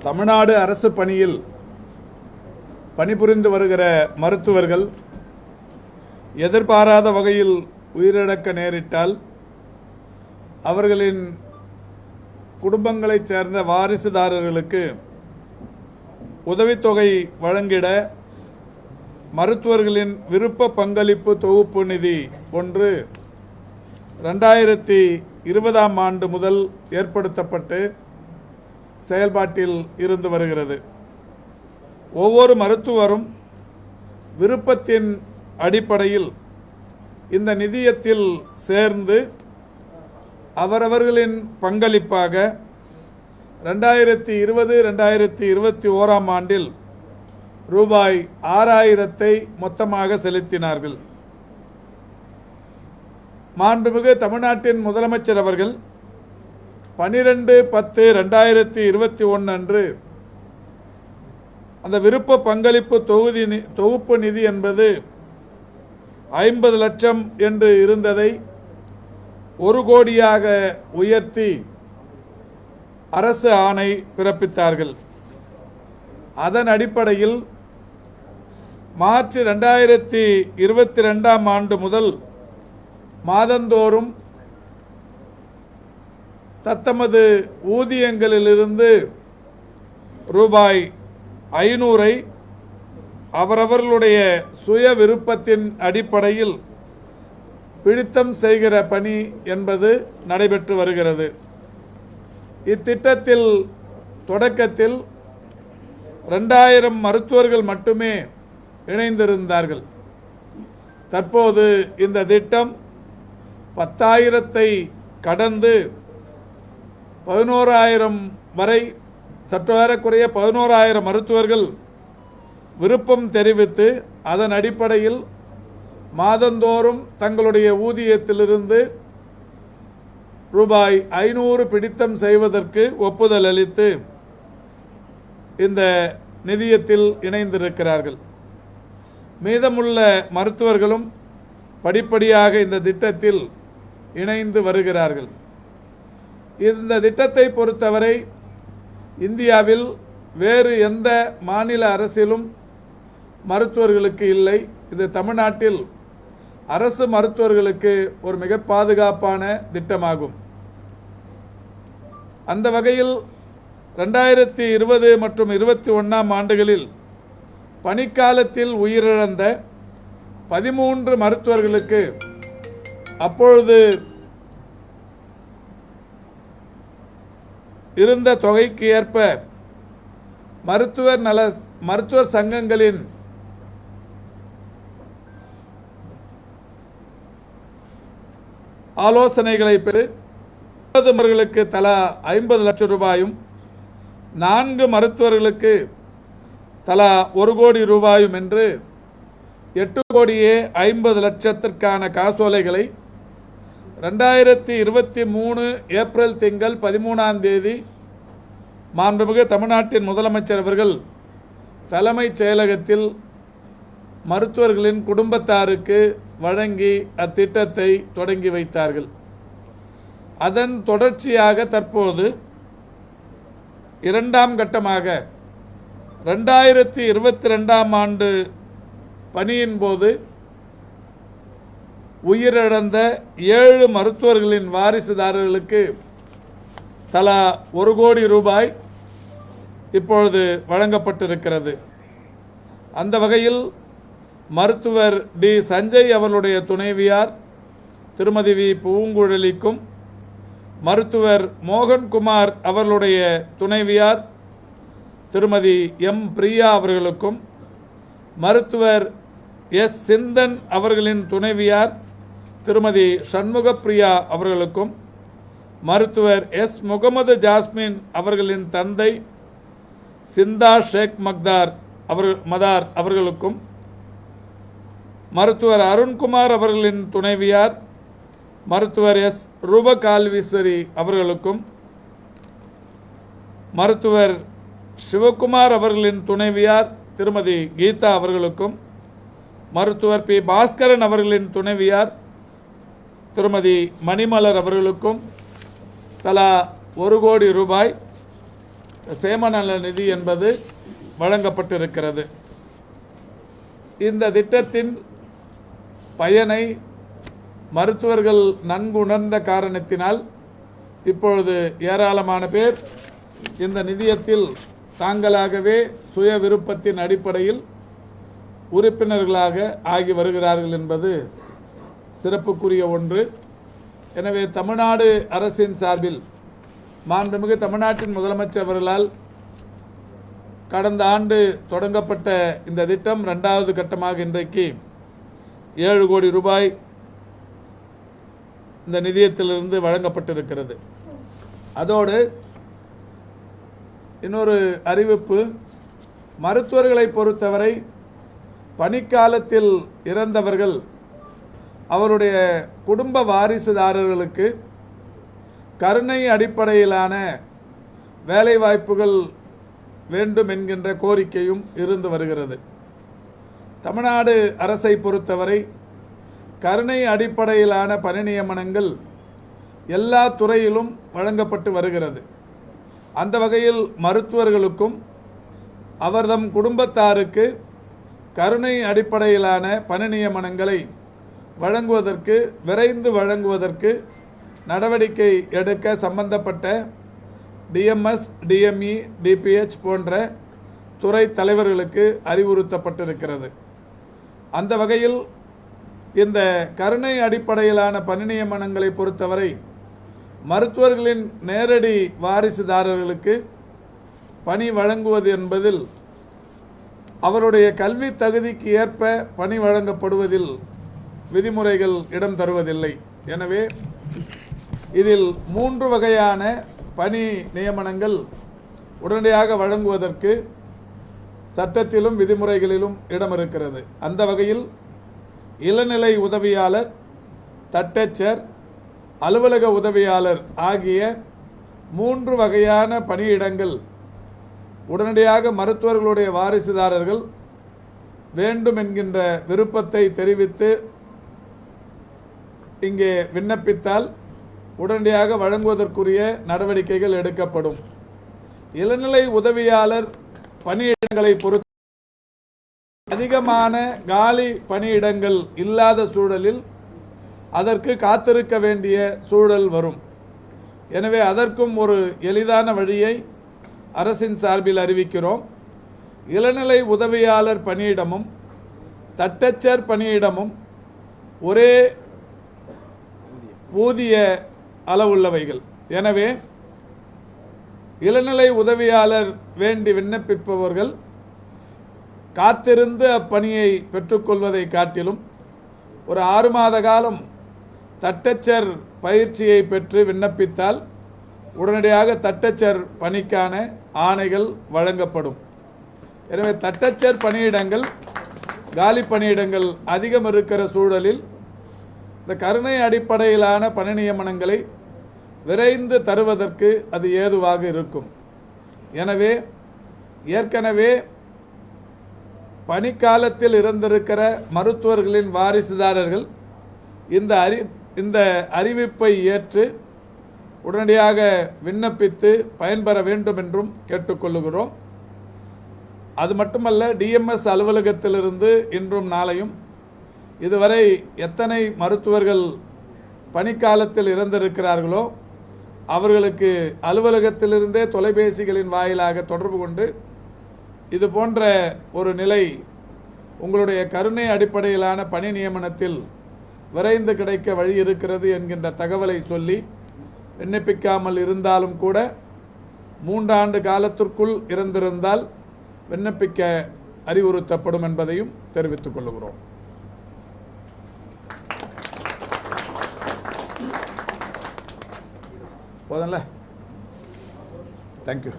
தமிழ்நாடு அரசு பணியில் பணிபுரிந்து வருகிற மருத்துவர்கள் எதிர்பாராத வகையில் உயிரிழக்க நேரிட்டால் அவர்களின் குடும்பங்களைச் சேர்ந்த வாரிசுதாரர்களுக்கு உதவித்தொகை வழங்கிட மருத்துவர்களின் விருப்ப பங்களிப்பு தொகுப்பு நிதி ஒன்று ரெண்டாயிரத்தி இருபதாம் ஆண்டு முதல் ஏற்படுத்தப்பட்டு செயல்பாட்டில் இருந்து வருகிறது. ஒவ்வொரு மருத்துவரும் விருப்பத்தின் அடிப்படையில் இந்த நிதியத்தில் சேர்ந்து அவரவர்களின் பங்களிப்பாக ரெண்டாயிரத்தி இருபது ரெண்டாயிரத்தி இருபத்தி ஓராம் ஆண்டில் ரூபாய் ஆறாயிரத்தை மொத்தமாக செலுத்தினார்கள். மாண்புமிகு தமிழ்நாட்டின் முதலமைச்சர் அவர்கள் பன்னிரெண்டு பத்து ரெண்டாயிரத்தி இருபத்தி ஒன்று அன்று அந்த விருப்ப பங்களிப்பு தொகுதி தொகுப்பு நிதி என்பது ஐம்பது லட்சம் என்று இருந்ததை ஒரு கோடியாக உயர்த்தி அரசு ஆணை பிறப்பித்தார்கள். அதன் அடிப்படையில் மார்ச் ரெண்டாயிரத்தி இருபத்தி ரெண்டாம் ஆண்டு முதல் மாதந்தோறும் தத்தமது ஊதியங்களிலிருந்து ரூபாய் ஐநூறை அவரவர்களுடைய சுய விருப்பத்தின் அடிப்படையில் பிடித்தம் செய்கிற பணி என்பது நடைபெற்று வருகிறது. இத்திட்டத்தில் தொடக்கத்தில் ரெண்டாயிரம் மருத்துவர்கள் மட்டுமே இணைந்திருந்தார்கள். தற்போது இந்த திட்டம் பத்தாயிரத்தை கடந்து பதினோராயிரம் வரை சற்றேறக்குறைய பதினோராயிரம் மருத்துவர்கள் விருப்பம் தெரிவித்து அதன் அடிப்படையில் மாதந்தோறும் தங்களுடைய ஊதியத்திலிருந்து ரூபாய் ஐநூறு பிடித்தம் செய்வதற்கு ஒப்புதல் அளித்து இந்த நிதியத்தில் இணைந்திருக்கிறார்கள். மீதமுள்ள மருத்துவர்களும் படிப்படியாக இந்த திட்டத்தில் இணைந்து வருகிறார்கள். இந்த திட்டத்தை பொறுத்தவரை இந்தியாவில் வேறு எந்த மாநில அரசிலும் மருத்துவர்களுக்கு இல்லை. இது தமிழ்நாட்டில் அரசு மருத்துவர்களுக்கு ஒரு மிக பாதுகாப்பான திட்டமாகும். அந்த வகையில் ரெண்டாயிரத்தி இருபது மற்றும் இருபத்தி ஒன்றாம் ஆண்டுகளில் பணிக்காலத்தில் உயிரிழந்த பதிமூன்று மருத்துவர்களுக்கு அப்பொழுது இருந்த தொகைக்கு ஏற்ப மருத்துவர் நல மருத்துவர் சங்கங்களின் ஆலோசனைகளை பெறு மருத்துவர்களுக்கு தலா ஐம்பது லட்சம் ரூபாயும் நான்கு மருத்துவர்களுக்கு தலா ஒரு கோடி ரூபாயும் என்று எட்டு கோடியே ஐம்பது லட்சத்திற்கான காசோலைகளை ரெண்டாயிரத்தி இருபத்தி மூணு ஏப்ரல் திங்கள் பதிமூணாம் தேதி மாண்புமிகு தமிழ்நாட்டின் முதலமைச்சர் அவர்கள் தலைமைச் செயலகத்தில் மருத்துவர்களின் குடும்பத்தாருக்கு வழங்கி அத்திட்டத்தை தொடங்கி வைத்தார்கள். அதன் தொடர்ச்சியாக தற்போது இரண்டாம் கட்டமாக ரெண்டாயிரத்தி இருபத்தி ரெண்டாம் ஆண்டு பணியின் போது உயிரிழந்த ஏழு மருத்துவர்களின் வாரிசுதாரர்களுக்கு தலா ஒரு கோடி ரூபாய் இப்பொழுது வழங்கப்பட்டிருக்கிறது. அந்த வகையில் மருத்துவர் டி. சஞ்சய் அவர்களுடைய துணைவியார் திருமதி வி. பூங்குழலிக்கும் மருத்துவர் மோகன்குமார் அவர்களுடைய துணைவியார் திருமதி எம். பிரியா அவர்களுக்கும் மருத்துவர் எஸ். சிந்தன் அவர்களின் துணைவியார் திருமதி சண்முகப்பிரியா அவர்களுக்கும் மருத்துவர் எஸ். முகமது ஜாஸ்மின் அவர்களின் தந்தை சிந்தா ஷேக் மக்தார் அவர் மதார் அவர்களுக்கும் மருத்துவர் அருண்குமார் அவர்களின் துணைவியார் மருத்துவர் எஸ். ரூபகால்வீஸ்வரி அவர்களுக்கும் மருத்துவர் சிவகுமார் அவர்களின் துணைவியார் திருமதி கீதா அவர்களுக்கும் மருத்துவர் பி. பாஸ்கரன் அவர்களின் துணைவியார் திருமதி மணிமலர் அவர்களுக்கும் தலா ஒரு கோடி ரூபாய் சேமநல நிதி என்பது வழங்கப்பட்டிருக்கிறது. இந்த திட்டத்தின் பயனை மருத்துவர்கள் நன்குணர்ந்த காரணத்தினால் இப்பொழுது ஏராளமான பேர் இந்த நிதியத்தில் தாங்களாகவே சுய விருப்பத்தின் அடிப்படையில் உறுப்பினர்களாக ஆகி வருகிறார்கள் என்பது சிறப்புக்குரிய ஒன்று. எனவே தமிழ்நாடு அரசின் சார்பில் மாண்புமிகு தமிழ்நாட்டின் முதலமைச்சர் அவர்களால் கடந்த ஆண்டு தொடங்கப்பட்ட இந்த திட்டம் ரெண்டாவது கட்டமாக இன்றைக்கு ஏழு கோடி ரூபாய் இந்த நிதியத்திலிருந்து வழங்கப்பட்டிருக்கிறது. அதோடு இன்னொரு அறிவிப்பு மருத்துவர்களை பொறுத்தவரை பணிக்காலத்தில் இறந்தவர்கள் அவருடைய குடும்ப வாரிசுதாரர்களுக்கு கருணை அடிப்படையிலான வேலைவாய்ப்புகள் வேண்டும் என்கின்ற கோரிக்கையும் இருந்து வருகிறது. தமிழ்நாடு அரசை பொறுத்தவரை கருணை அடிப்படையிலான பணி நியமனங்கள் எல்லா துறையிலும் வழங்கப்பட்டு வருகிறது. அந்த வகையில் மருத்துவர்களுக்கும் அவர்தம் குடும்பத்தாருக்கு கருணை அடிப்படையிலான பணி நியமனங்களை வழங்குவதற்கு விரைந்து வழங்குவதற்கு நடவடிக்கை எடுக்க சம்பந்தப்பட்ட டிஎம்எஸ் டிஎம்இ டிபிஹெச் போன்ற துறை தலைவர்களுக்கு அறிவுறுத்தப்பட்டிருக்கிறது. அந்த வகையில் இந்த கருணை அடிப்படையிலான பணி நியமனங்களை பொறுத்தவரை மருத்துவர்களின் நேரடி வாரிசுதாரர்களுக்கு பணி வழங்குவது என்பதில் அவருடைய கல்வி தகுதிக்கு ஏற்ப பணி வழங்கப்படுவதில் விதிமுறைகள் இடம் தருவதில்லை. எனவே இதில் மூன்று வகையான பணி நியமனங்கள் உடனடியாக வழங்குவதற்கு சட்டத்திலும் விதிமுறைகளிலும் இடம் இருக்கிறது. அந்த வகையில் இளநிலை உதவியாளர் தட்டச்சர் அலுவலக உதவியாளர் ஆகிய மூன்று வகையான பணியிடங்கள் உடனடியாக மருத்துவர்களுடைய வாரிசுதாரர்கள் வேண்டும் என்கின்ற விருப்பத்தை தெரிவித்து இங்கே விண்ணப்பித்தால் உடனடியாக வழங்குவதற்குரிய நடவடிக்கைகள் எடுக்கப்படும். இளநிலை உதவியாளர் பணியிடங்களை பொறுத்து அதிகமான காலி பணியிடங்கள் இல்லாத சூழலில் அதற்கு காத்திருக்க வேண்டிய சூழல் வரும். எனவே அதற்கும் ஒரு எளிதான வழியை அரசின் சார்பில் அறிவிக்கிறோம். இளநிலை உதவியாளர் பணியிடமும் தட்டச்சர் பணியிடமும் ஒரே ஊதிய அளவுள்ளவைகள். எனவே இளநிலை உதவியாளர் வேண்டி விண்ணப்பிப்பவர்கள் காத்திருந்து அப்பணியை பெற்றுக்கொள்வதை காட்டிலும் ஒரு ஆறு மாத காலம் தட்டச்சர் பயிற்சியை பெற்று விண்ணப்பித்தால் உடனடியாக தட்டச்சர் பணிக்கான ஆணைகள் வழங்கப்படும். எனவே தட்டச்சர் பணியிடங்கள் காலி பணியிடங்கள் அதிகம் இருக்கிற சூழலில் இந்த கருணை அடிப்படையிலான பணி நியமனங்களை விரைந்து தருவதற்கு அது ஏதுவாக இருக்கும். எனவே ஏற்கனவே பணிக்காலத்தில் இருந்திருக்கிற மருத்துவர்களின் வாரிசுதாரர்கள் இந்த அறி இந்த அறிவிப்பை ஏற்று உடனடியாக விண்ணப்பித்து பயன்பெற வேண்டும் என்றும் கேட்டுக்கொள்ளுகிறோம். அது மட்டுமல்ல டிஎம்எஸ் அலுவலகத்திலிருந்து இன்றும் நாளையும் இதுவரை எத்தனை மருத்துவர்கள் பணிக்காலத்தில் இறந்திருக்கிறார்களோ அவர்களுக்கு அலுவலகத்திலிருந்தே தொலைபேசிகளின் வாயிலாக தொடர்பு கொண்டு இது போன்ற ஒரு நிலை உங்களுடைய கருணை அடிப்படையிலான பணி நியமனத்தில் விரைந்து கிடைக்க வழி இருக்கிறது என்கின்ற தகவலை சொல்லி விண்ணப்பிக்காமல் இருந்தாலும் கூட மூன்றாண்டு காலத்திற்குள் இறந்திருந்தால் விண்ணப்பிக்க அறிவுறுத்தப்படும் என்பதையும் தெரிவித்துக் கொள்கிறோம் போதும்ல? தேங்க்யூ